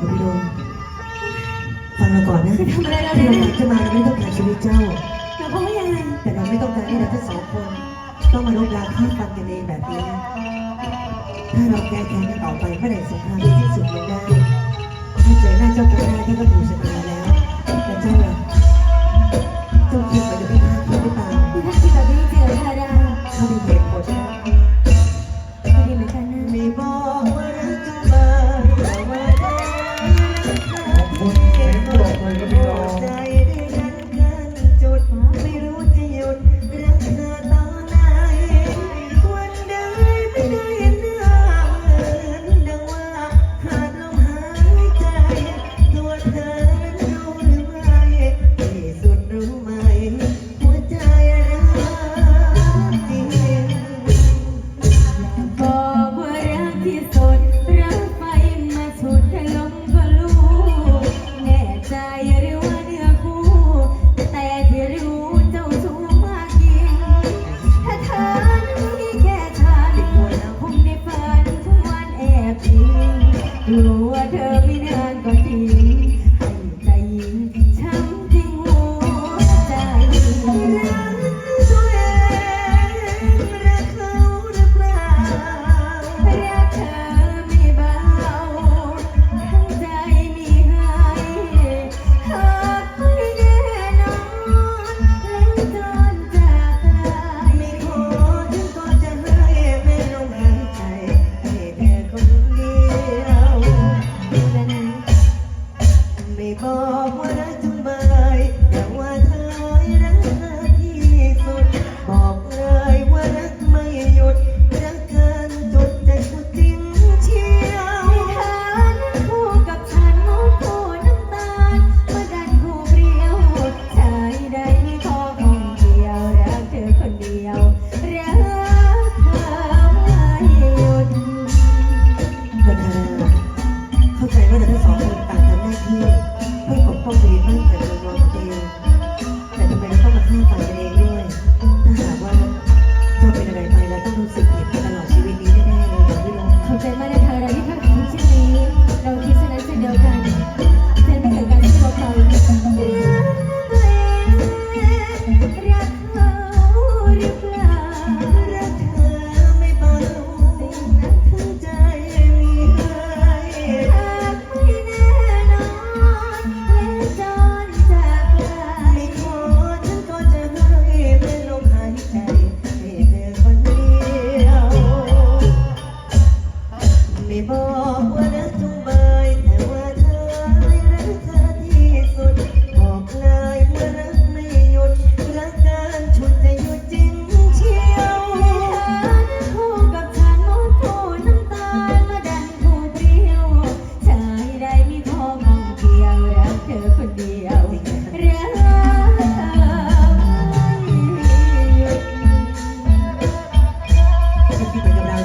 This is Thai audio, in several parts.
อย่าไปโดฟังเราก่อนนะคืทำอะไรเราที่เราจะมาเราไม่ต้องการชีวิตเจ้า เราก็ไม่ยังไงแต่เราไม่ต้องการให้เราทั้งสองคน ต้องมาลบล้าข้ามฟันกันเองแบบนี้นะถ้าเราแก้แค้นกันต่อไปเมื่อไหร่สงครามจะสิ้นสุดลงได้ถ้าเจอหน้าเจ้ากันไดนก็ถูกชะตาแล้วแต่เจ้าเจ้าคิด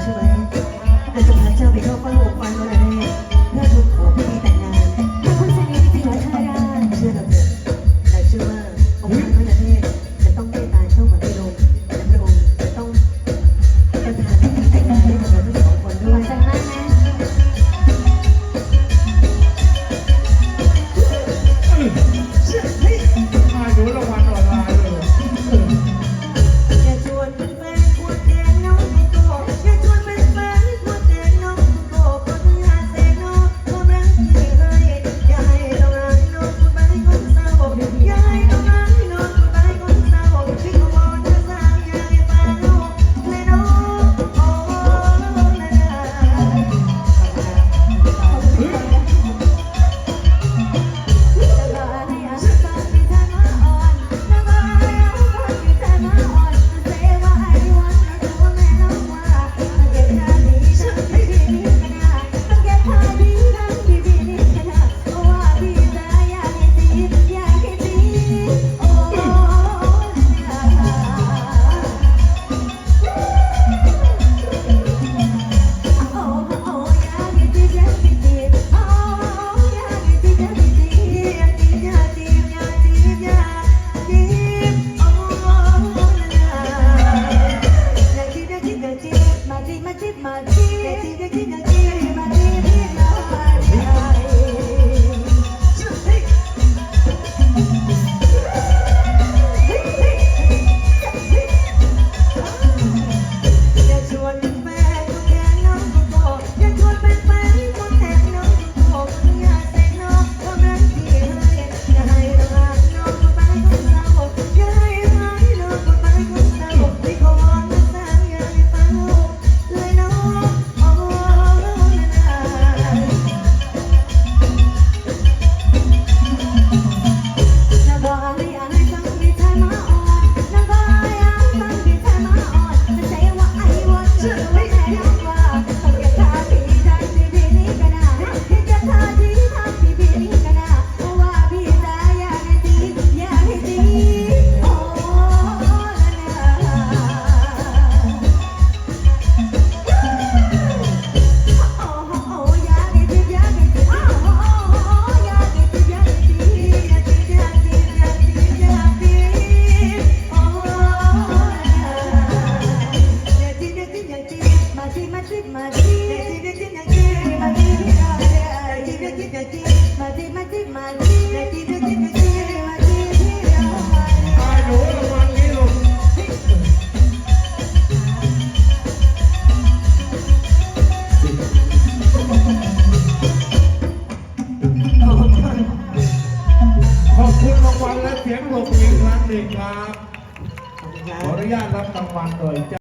ใช่ไหม chick, my chick, that chick, that chick, that. วัลโดย